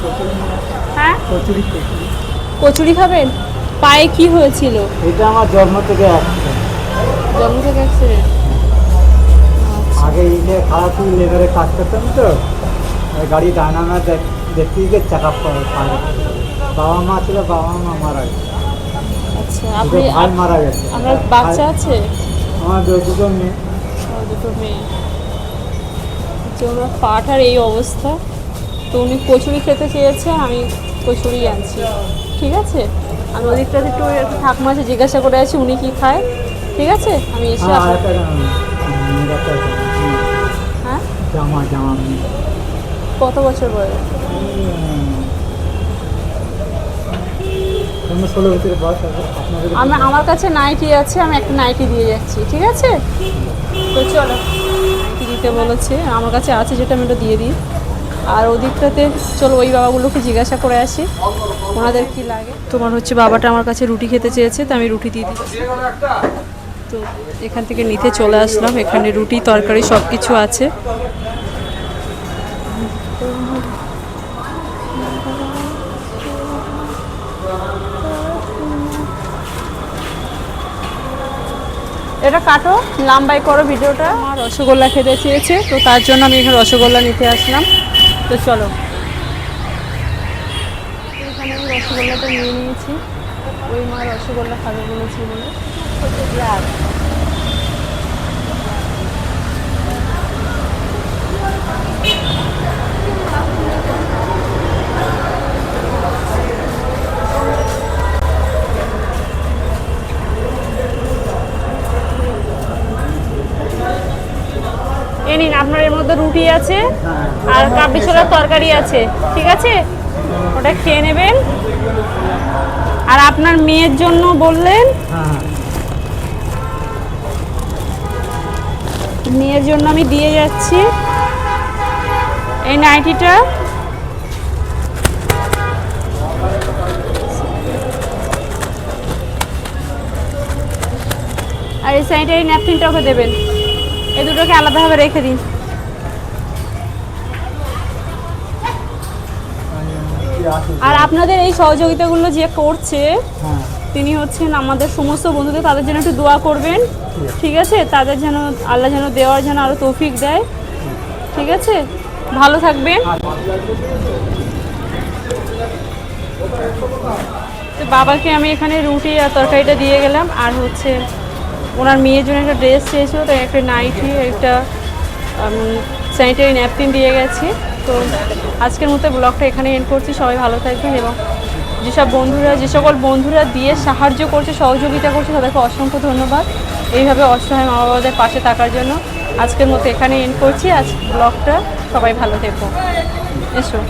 কচুরি কচুরি কচুরি খাবেন? পায়ে কি হয়েছিল? এটা আমার জন্ম থেকে জন্ম থেকে অ্যাক্সিডেন্ট আগে ইলে খারাপ লেবারে কাজ করতাম তো গাড়ি ডায়নামা দেখতে গিয়ে চাকা বাবা মা ছিল বাবা মা মারা গেছে। আচ্ছা আপনি ভাই মারা গেছে। আপনার বাচ্চা আছে? আমার দুটো মেয়ে। দুটো মেয়ে। যে পাঠার এই অবস্থা? তো উনি কচুরি খেতে চেয়েছে আমি কচুরি আনছি। ঠিক আছে? আমি ওদিকটাতে একটু একটু ঠাকুমা আছে জিজ্ঞাসা করে আছি উনি কি খায়। ঠিক আছে? আমি এসে হ্যাঁ হ্যাঁ? জামা জামা কত বছর বয়স? আপনাদের আমি আমার কাছে নাইটি আছে আমি একটা নাইটি দিয়ে যাচ্ছি ঠিক আছে? তো চলো নাইটি দিতে বলেছে আমার কাছে আছে যেটা আমি ওটা দিয়ে দিই। আর ওদিকটাতে চলো ওই বাবাগুলোকে জিজ্ঞাসা করে আসি ওনাদের কি লাগে। তোমার হচ্ছে বাবাটা আমার কাছে রুটি খেতে চেয়েছে তো আমি রুটি দিয়ে দিচ্ছি। তো এখান থেকে নিতে চলে আসলাম এখানে রুটি তরকারি সব কিছু আছে। এটা কাটো লাম্বাই করো ভিডিওটা। আমার রসগোল্লা খেতে চেয়েছে তো তার জন্য আমি এখানে রসগোল্লা নিতে আসলাম। তো চলো। এখানে আমি রসগোল্লাটা নিয়ে নিয়েছি। ওই মা রসগোল্লা খাবে বলেছি বলে নিন আপনার এর মধ্যে রুটি আছে আর কাবলি ছোলার তরকারি আছে ঠিক আছে? ওটা খেয়ে নেবেন। আর আপনার মেয়ের জন্য বললেন? হ্যাঁ। মেয়ের জন্য আমি দিয়ে যাচ্ছি। এই নাইটিটা। আর এই স্যানিটারি ন্যাপকিনটা ওকে দেবেন। এই দুটোকে আলাদাভাবে রেখে দিন। আর আপনাদের এই সহযোগিতাগুলো যে করছে হ্যাঁ। তিনি হচ্ছেন আমাদের সমস্ত বন্ধুদের তাদের জন্য একটু দোয়া করবেন। ঠিক আছে। তাদের যেন আল্লাহ যেন দেওয়ার যেন আরও তৌফিক দেয়। ঠিক আছে? ভালো থাকবেন। তো বাবাকে আমি এখানে রুটি আর তরকারিটা দিয়ে গেলাম আর হচ্ছে ওনার মেয়ের জন্য একটা ড্রেস চেয়েছিল, তো একটা নাইটি একটা স্যানিটারি ন্যাপকিন দিয়ে গেছি। তো আজকের মতো ব্লগটা এখানে এন্ড করছি। সবাই ভালো থাকবেন এবং যেসব বন্ধুরা, যে সকল বন্ধুরা দিয়ে সাহায্য করছে, সহযোগিতা করছে, তাদেরকে অসংখ্য ধন্যবাদ। এইভাবে অসহায় মা বাবাদের পাশে থাকার জন্য আজকের মতো এখানে এন্ড করছি। আজ ব্লগটা সবাই ভালো থেকো। এসো।